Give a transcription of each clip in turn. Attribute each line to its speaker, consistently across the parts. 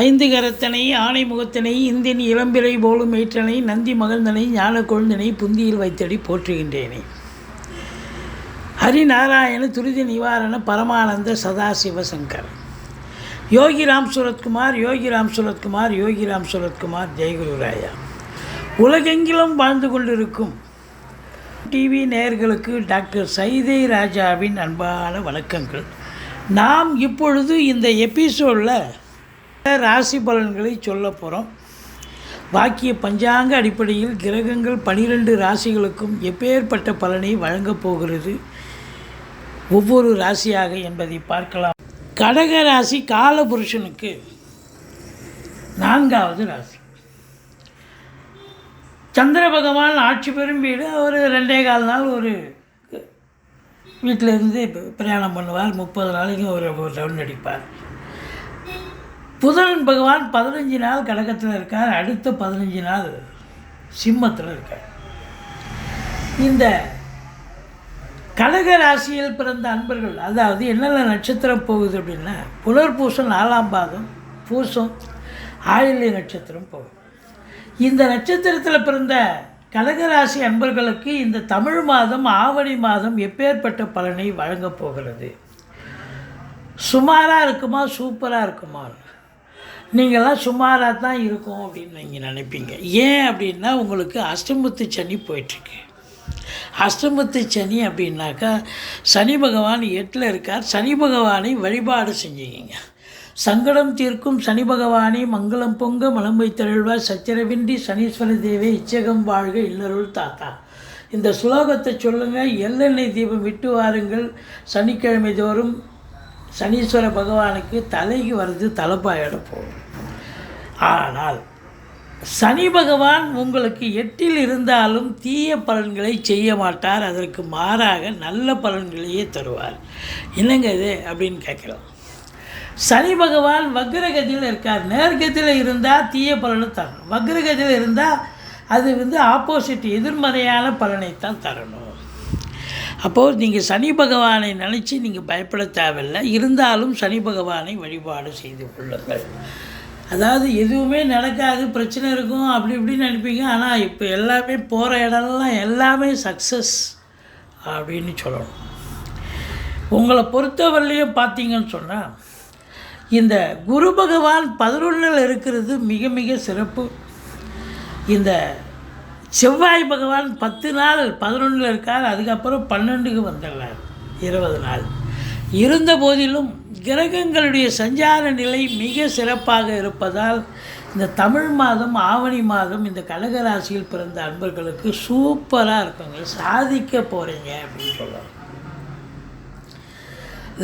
Speaker 1: ஐந்து கரத்தனை ஆணை முகத்தனை இந்தின் இளம்பிறை போலும் ஏற்றனை நந்தி மகந்தனை ஞான கொழுந்தனை புந்தியில் வைத்தடி போற்றுகின்றேனே. ஹரிநாராயண துரித நிவாரண பரமானந்த சதாசிவசங்கர் யோகிராம் சுரத்குமார் யோகிராம் சுரத்குமார் யோகிராம் சுரத்குமார் ஜெயகுருராயா உலகெங்கிலும் வாழ்ந்து கொண்டிருக்கும் டிவி நேயர்களுக்கு டாக்டர் சைதை ராஜாவின் அன்பான வணக்கங்கள். நாம் இப்பொழுது இந்த எபிசோடில் ராசி பலன்களை சொல்ல போகிறோம் பாக்கிய பஞ்சாங்க அடிப்படையில் கிரகங்கள் பனிரெண்டு ராசிகளுக்கும் எப்பேற்பட்ட பலனை வழங்கப் போகிறது? ஒவ்வொரு ராசியாக என்பதை பார்க்கலாம். கடக ராசி காலபுருஷனுக்கு நான்காவது ராசி. சந்திர பகவான் ஆட்சி பெறும் வீடு. ஒரு ரெண்டே கால் நாள் ஒரு வீட்டில் இருந்து பிரயாணம் பண்ணுவார். முப்பது நாளைக்கு ஒரு ரவுண்ட் அடிப்பார். புதன் பகவான் பதினஞ்சு நாள் கடகத்தில் இருக்கார் அடுத்த பதினஞ்சு நாள் சிம்மத்தில் இருக்கார். இந்த கடக ராசியில் பிறந்த அன்பர்கள் அதாவது என்னென்ன நட்சத்திரம் போகுது அப்படின்னா புலர்பூசம் நாலாம் பாதம் பூசம் ஆயில்ய நட்சத்திரம் போகும். இந்த நட்சத்திரத்தில் பிறந்த கடகராசி அன்பர்களுக்கு இந்த தமிழ் மாதம் ஆவணி மாதம் எப்பேற்பட்ட பலனை வழங்கப் போகிறது? சுமாராக இருக்குமா சூப்பராக இருக்குமா நீங்கள்லாம் சுமாராக தான் இருக்கும் அப்படின்னு நீங்கள் நினைப்பீங்க. ஏன் அப்படின்னா உங்களுக்கு அஷ்டமத்து சனி போயிட்டுருக்கு. அஷ்டமத்து சனி அப்படின்னாக்கா சனி பகவான் எட்டில் இருக்கார். சனி பகவானை வழிபாடு செஞ்சுக்கிங்க சங்கடம் தீர்க்கும் சனி பகவானை மங்களம் பொங்க மலம் வைத்தருள்வார் சச்சரவின்றி சனீஸ்வர தேவே இச்சகம் வாழ்க இல்லருள் தாத்தா. இந்த சுலோகத்தை சொல்லுங்கள் எள்ளெண்ணெய் தீபம் விட்டு வாருங்கள். சனிக்கிழமை தோறும் சனீஸ்வர பகவானுக்கு தலைக்கு வர்றது தலைப்பாயிட போகும். ஆனால் சனி பகவான் உங்களுக்கு எட்டில் இருந்தாலும் தீய பலன்களை செய்ய மாட்டார். அதற்கு மாறாக நல்ல பலன்களையே தருவார். என்னங்க இது? அப்படின்னு கேட்கலாம் சனி பகவான் வக்ரகதியில் இருக்கார். நேர்கதியில் இருந்தால் தீய பலனை தரணும். வக்ரகதியில் இருந்தால் அது வந்து ஆப்போசிட் எதிர்மறையான பலனைத்தான் தரணும். அப்போது நீங்கள் சனி பகவானை நினச்சி நீங்கள் பயப்பட தேவையில்லை. இருந்தாலும் சனி பகவானை வழிபாடு செய்து கொள்ளுங்கள். அதாவது எதுவுமே நடக்காது பிரச்சனை இருக்கும் அப்படி இப்படின்னு நினைப்பீங்க. ஆனால் இப்போ எல்லாமே போகிற இடம்லாம் எல்லாமே சக்ஸஸ் அப்படின்னு சொல்லணும். உங்களை பொறுத்தவரையிலையும் பார்த்தீங்கன்னு சொன்னால் இந்த குரு பகவான் பதினொன்றில் இருக்கிறது மிக மிக சிறப்பு. இந்த செவ்வாய் பகவான் பத்து நாள் பதினொன்றில் இருக்கார் அதுக்கப்புறம் பன்னெண்டுக்கு வந்துடுறார் இருபது நாள். இருந்த போதிலும் கிரகங்களுடைய சஞ்சார நிலை மிக சிறப்பாக இருப்பதால் இந்த தமிழ் மாதம் ஆவணி மாதம் இந்த கடகராசியில் பிறந்த அன்பர்களுக்கு சூப்பராக இருக்குங்க. சாதிக்க போகிறீங்க அப்படின்னு சொல்லலாம்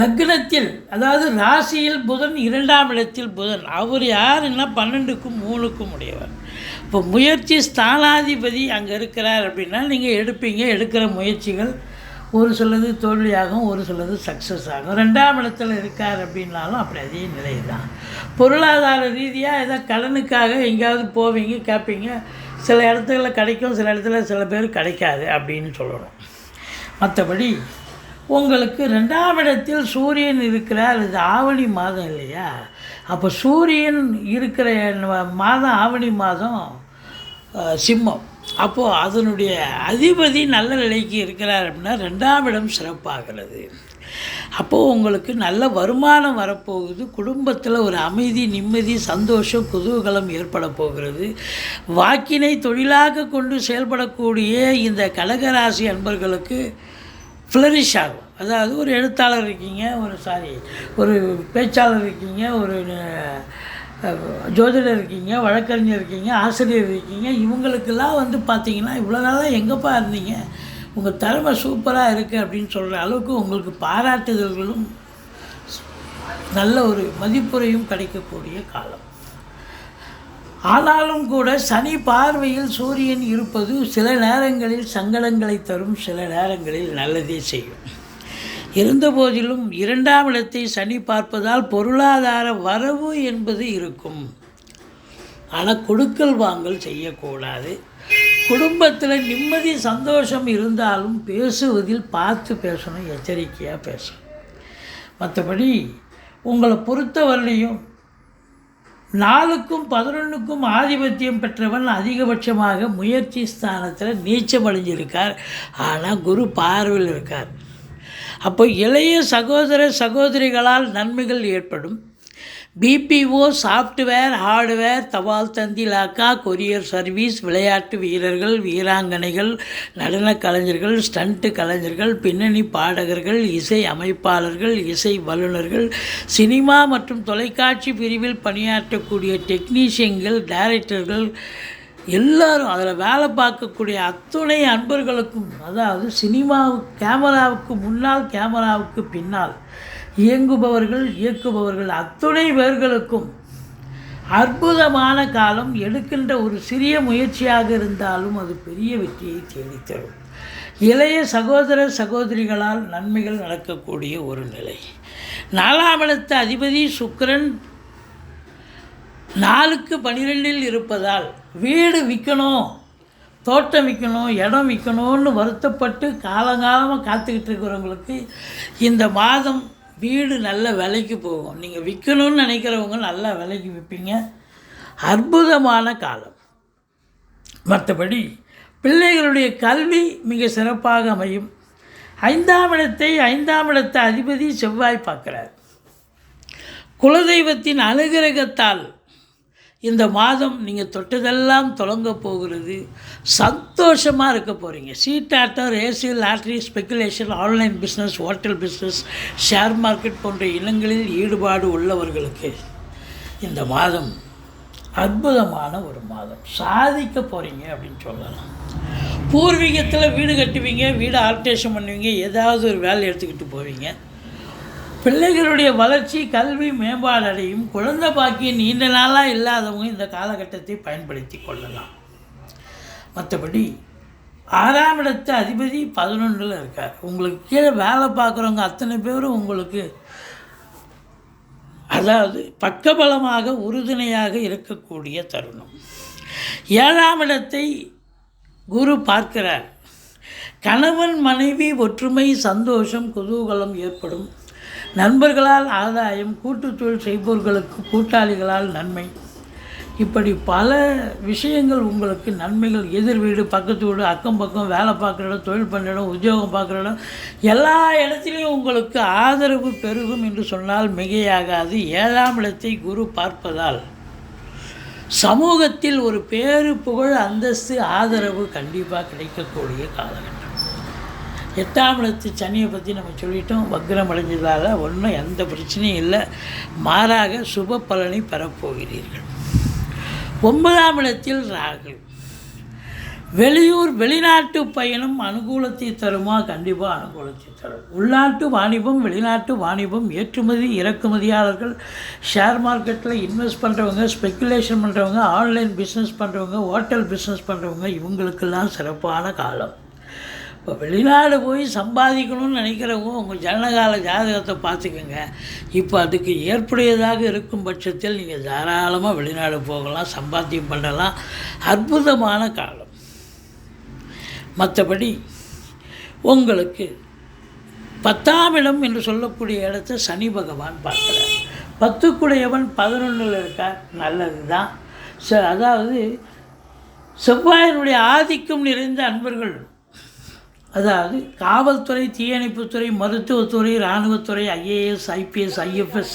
Speaker 1: லக்னத்தில் அதாவது ராசியில் புதன் இரண்டாம் இடத்தில் புதன் அவர் யாருன்னா பன்னெண்டுக்கும் மூணுக்கும் உடையவர். இப்போ முயற்சி ஸ்தானாதிபதி அங்கே இருக்கிறார் அப்படின்னா நீங்கள் எடுப்பீங்க எடுக்கிற முயற்சிகள் ஒரு சிலது தோல்வியாகும் ஒரு சிலது சக்ஸஸ் ஆகும். ரெண்டாம் இடத்துல இருக்கார் அப்படின்னாலும் அப்படி அதே நிலை தான் பொருளாதார ரீதியாக ஏதோ கடனுக்காக எங்கேயாவது போவீங்க கேட்பீங்க சில இடத்துல கிடைக்கும் சில இடத்துல சில பேர் கிடைக்காது அப்படின்னு சொல்லணும். மற்றபடி உங்களுக்கு ரெண்டாம் இடத்தில் சூரியன் இருக்கிறார் இது ஆவணி மாதம் இல்லையா? அப்போ சூரியன் இருக்கிற மாதம் ஆவணி மாதம் சிம்மம். அப்போது அதனுடைய அதிபதி நல்ல நிலைக்கு இருக்கிறார் அப்படின்னா ரெண்டாம் இடம் சிறப்பாகிறது. அப்போது உங்களுக்கு நல்ல வருமானம் வரப்போகுது குடும்பத்தில் ஒரு அமைதி நிம்மதி சந்தோஷம் குதூகலம் ஏற்பட போகிறது. வாக்கினை தொழிலாக கொண்டு செயல்படக்கூடிய இந்த கடகராசி அன்பர்களுக்கு ஃப்ளரிஷ் ஆகும். அதாவது ஒரு எழுத்தாளர் இருக்கீங்க ஒரு சாரி ஒரு பேச்சாளர் இருக்கீங்க ஒரு ஜோதிடர் இருக்கீங்க வழக்கறிஞர் இருக்கீங்க ஆசிரியர் இருக்கீங்க இவங்களுக்கெல்லாம் வந்து பார்த்தீங்கன்னா இவ்வளோ நாளாக எங்கேப்பா இருந்தீங்க? உங்கள் திறமை சூப்பராக இருக்குது அப்படின்னு சொல்கிற அளவுக்கு உங்களுக்கு பாராட்டுதல்களும் நல்ல ஒரு மதிப்புரையும் கிடைக்கக்கூடிய காலம். ஆனாலும் கூட சனி பார்வையில் சூரியன் இருப்பது சில நேரங்களில் சங்கடங்களை தரும் சில நேரங்களில் நல்லதே செய்யும். இருந்தபோதிலும் இரண்டாம் இடத்தை சனி பார்ப்பதால் பொருளாதார வரவு என்பது இருக்கும். ஆனால் கொடுக்கல் வாங்கல் செய்யக்கூடாது. குடும்பத்தில் நிம்மதி சந்தோஷம் இருந்தாலும் பேசுவதில் பார்த்து பேசணும் எச்சரிக்கையாக பேசணும். மற்றபடி உங்களை பொறுத்தவரையும் நாலுக்கும் பதினொன்றுக்கும் ஆதிபத்தியம் பெற்றவன் அதிகபட்சமாக முயற்சி ஸ்தானத்தில் நீச்சம் அடைஞ்சிருக்கார். ஆனால் குரு பார்வையில் இருக்கார். அப்போ இளைய சகோதர சகோதரிகளால் நன்மைகள் ஏற்படும். பிபிஓ சாஃப்ட்வேர் ஹார்ட்வேர் தபால் தந்தி லாக்கா கொரியர் சர்வீஸ் விளையாட்டு வீரர்கள் வீராங்கனைகள் நடன கலைஞர்கள் ஸ்டண்ட்டு கலைஞர்கள் பின்னணி பாடகர்கள் இசை அமைப்பாளர்கள் இசை வல்லுநர்கள் சினிமா மற்றும் தொலைக்காட்சி பிரிவில் பணியாற்றக்கூடிய டெக்னீஷியன்கள் டைரக்டர்கள் எல்லாரும் அதில் வேலை பார்க்கக்கூடிய அத்துணை அன்பர்களுக்கும் அதாவது சினிமாவுக்கு கேமராவுக்கு முன்னால் கேமராவுக்கு பின்னால் இயங்குபவர்கள் இயக்குபவர்கள் அத்துணை பேர்களுக்கும் அற்புதமான காலம் எடுக்கின்ற ஒரு சிறிய முயற்சியாக இருந்தாலும் அது பெரிய வெற்றியை தேடித்தரும். இளைய சகோதர சகோதரிகளால் நன்மைகள் நடக்கக்கூடிய ஒரு நிலை. நாலாம் இடத்த அதிபதி சுக்கரன் நாலுக்கு பனிரெண்டில் இருப்பதால் வீடு விற்கணும் தோட்டம் விற்கணும் இடம் விற்கணும்னு வருத்தப்பட்டு காலங்காலமாக காத்துக்கிட்டு இருக்கிறவங்களுக்கு இந்த மாதம் வீடு நல்ல விலைக்கு போகும். நீங்கள் விற்கணும்னு நினைக்கிறவங்க நல்லா விலைக்கு விற்பீங்க. அற்புதமான காலம். மற்றபடி பிள்ளைகளுடைய கல்வி மிக சிறப்பாக அமையும். ஐந்தாம் இடத்தை ஐந்தாம் இடத்தை அதிபதி செவ்வாய் பார்க்குறார். குலதெய்வத்தின் அனுகிரகத்தால் இந்த மாதம் நீங்கள் தொட்டதெல்லாம் தொடங்க போகிறது. சந்தோஷமாக இருக்க போகிறீங்க சீட்டாட்டம் AC lottery speculation online business hotel business share market போன்ற இனங்களில் ஈடுபாடு உள்ளவர்களுக்கு இந்த மாதம் அற்புதமான ஒரு மாதம். சாதிக்க போகிறீங்க அப்படின்னு சொல்லலாம். பூர்வீகத்தில் வீடு கட்டுவீங்க வீடு ஆல்ட்ரேஷன் பண்ணுவீங்க ஏதாவது ஒரு வேலை எடுத்துக்கிட்டு போவீங்க. பிள்ளைகளுடைய வளர்ச்சி கல்வி மேம்பாடு அடையும் குழந்தை பாக்கியம் நீண்ட நாளாக இல்லாதவங்க இந்த காலகட்டத்தை பயன்படுத்தி கொள்ளலாம். மற்றபடி ஆறாம் இடத்து அதிபதி பதினொன்றில் இருக்கார். உங்களுக்கு கீழே வேலை பார்க்குறவங்க அத்தனை பேரும் உங்களுக்கு அதாவது பக்கபலமாக உறுதுணையாக இருக்கக்கூடிய தருணம். ஏழாம் இடத்தை குரு பார்க்கிறார். கணவன் மனைவி ஒற்றுமை சந்தோஷம் குதூகலம் ஏற்படும். நண்பர்களால் ஆதாயம் கூட்டுத்தொழில் செய்பவர்களுக்கு கூட்டாளிகளால் நன்மை. இப்படி பல விஷயங்கள் உங்களுக்கு நன்மைகள் எதிர் வீடு பக்கத்து வீடு அக்கம் பக்கம் வேலை பார்க்குற இடம் தொழில் பண்ணுற இடம் உத்தியோகம் பார்க்குற இடம் எல்லா இடத்துலையும் உங்களுக்கு ஆதரவு பெருகும் என்று சொன்னால் மிகையாகாது. ஏழாம் இடத்தை குரு பார்ப்பதால். சமூகத்தில் ஒரு பேரு புகழ் அந்தஸ்து ஆதரவு கண்டிப்பாக கிடைக்கக்கூடிய காலகட்டம். எட்டாம் இடத்து சனியை பற்றி நம்ம சொல்லிட்டோம். வக்ரம் அடைஞ்சதால் ஒன்றும் எந்த பிரச்சனையும் இல்லை. மாறாக சுப பலனை பெறப்போகிறீர்கள். ஒன்பதாம் இடத்தில் ராகு. வெளியூர் வெளிநாட்டு பயணம் அனுகூலத்தை தருமா? கண்டிப்பாக அனுகூலத்தை தரும். உள்நாட்டு வாணிபம் வெளிநாட்டு வாணிபம் ஏற்றுமதி இறக்குமதியாளர்கள் ஷேர் மார்க்கெட்டில் இன்வெஸ்ட் பண்ணுறவங்க ஸ்பெக்குலேஷன் பண்ணுறவங்க ஆன்லைன் பிஸ்னஸ் பண்ணுறவங்க ஹோட்டல் பிஸ்னஸ் பண்ணுறவங்க இவங்களுக்கெல்லாம் சிறப்பான காலம். இப்போ வெளிநாடு போய் சம்பாதிக்கணும்னு நினைக்கிறவங்க உங்கள் ஜனகால ஜாதகத்தை பார்த்துக்கோங்க. இப்போ அதுக்கு ஏற்புடையதாக இருக்கும் பட்சத்தில் நீங்கள் தாராளமாக வெளிநாடு போகலாம் சம்பாத்தியம் பண்ணலாம். அற்புதமான காலம். மற்றபடி உங்களுக்கு பத்தாம் இடம் என்று சொல்லக்கூடிய இடத்த சனி பகவான் பார்க்குறார். பத்துக்குடையவன் பதினொன்றில் இருக்கார். நல்லது தான் ச அதாவது செவ்வாயினுடைய ஆதிக்கம் நிறைந்த அன்பர்கள் அதாவது காவல்துறை தீயணைப்புத்துறை மருத்துவத்துறை இராணுவத்துறை ஐஏஎஸ் ஐபிஎஸ் ஐஎஃப்எஸ்.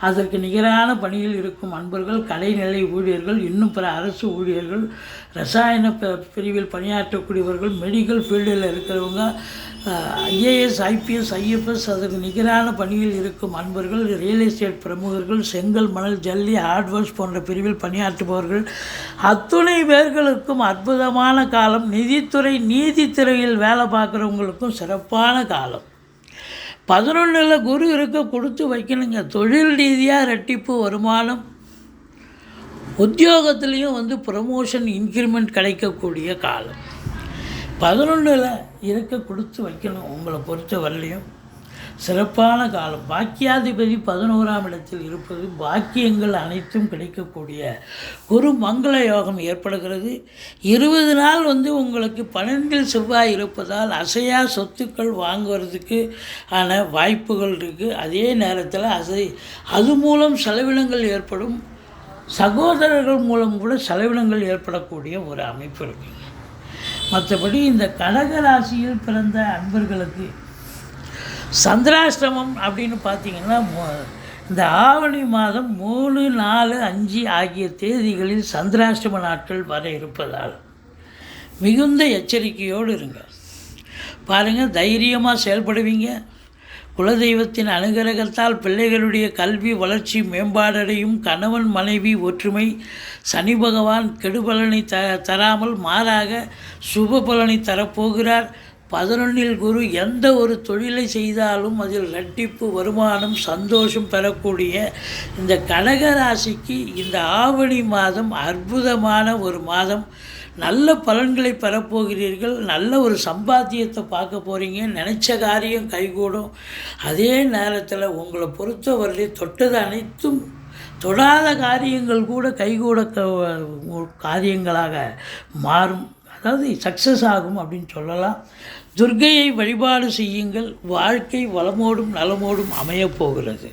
Speaker 1: அதற்கு நிகரான பணியில் இருக்கும் அன்பர்கள் கலைநிலை ஊழியர்கள் இன்னும் பிற அரசு ஊழியர்கள் ரசாயன ப- பிரிவில் பணியாற்றக்கூடியவர்கள் மெடிக்கல் ஃபீல்டில் இருக்கிறவங்க ஐஏஎஸ் ஐபிஎஸ் ஐஎஃப்எஸ் அதற்கு நிகரான பணியில் இருக்கும் அன்பர்கள் ரியல் எஸ்டேட் பிரமுகர்கள் செங்கல் மணல் ஜல்லி ஹார்ட்வேர்ஸ் போன்ற பிரிவில் பணியாற்றுபவர்கள் அத்துணை பேர்களுக்கும் அற்புதமான காலம். நிதித்துறை நீதித்துறையில் வேலை பார்க்குறவங்களுக்கும் சிறப்பான காலம். பதினொன்றில் குரு இருக்க கொடுத்து வைக்கணுங்க. தொழில் ரீதியாக ரெட்டிப்பு வருமானம். உத்தியோகத்துலேயும் வந்து ப்ரமோஷன் இன்க்ரிமெண்ட் கிடைக்கக்கூடிய காலம். பதினொன்றில் இருக்க கொடுத்து வைக்கணும் உங்களை பொறுத்த வரலையும் சிறப்பான காலம். பாக்கியாதிபதி பதினோராம் இடத்தில் இருப்பது பாக்கியங்கள் அனைத்தும் கிடைக்கக்கூடிய ஒரு மங்கள யோகம் ஏற்படுகிறது. இருபது நாள் வந்து உங்களுக்கு பன்னெண்டில் செவ்வாய் இருப்பதால் அசையா சொத்துக்கள் வாங்குவதுக்கு ஆன வாய்ப்புகள் இருக்குது அதே நேரத்தில் அசை அது மூலம் செலவினங்கள் ஏற்படும். சகோதரர்கள் மூலம் கூட செலவினங்கள் ஏற்படக்கூடிய ஒரு அமைப்பு இருக்குது மற்றபடி இந்த கடக ராசியில் பிறந்த அன்பர்களுக்கு சந்திராஷ்டமம் அப்படின்னு பார்த்தீங்கன்னா இந்த ஆவணி மாதம் மூணு நாலு அஞ்சு ஆகிய தேதிகளில் சந்திராஷ்டம நாட்கள் வர இருப்பதால் மிகுந்த எச்சரிக்கையோடு இருங்க. பாருங்கள் தைரியமாக செயல்படுவீங்க. குலதெய்வத்தின் அனுகிரகத்தால் பிள்ளைகளுடைய கல்வி வளர்ச்சி மேம்பாடடையும் கணவன் மனைவி ஒற்றுமை சனி பகவான் கெடுபலனை த தராமல் மாறாக சுப பலனை தரப்போகிறார். பதினொன்னில் குரு எந்த ஒரு தொழிலை செய்தாலும் அதில் ரெட்டிப்பு வருமானம் சந்தோஷம் பெறக்கூடிய இந்த கடக ராசிக்கு இந்த ஆவணி மாதம் அற்புதமான ஒரு மாதம். நல்ல பலன்களை பெறப்போகிறீர்கள் நல்ல ஒரு சம்பாத்தியத்தை பார்க்க போகிறீங்க நினச்ச காரியம் கைகூடும். அதே நேரத்தில் உங்களை பொறுத்தவரை தொட்டது அனைத்தும் தொடாத காரியங்கள் கூட கைகூட காரியங்களாக மாறும். அதாவது சக்ஸஸ் ஆகும் அப்படின்னு சொல்லலாம். துர்கையை வழிபாடு செய்யுங்கள். வாழ்க்கை வளமோடும் நலமோடும் அமையப் போகிறது.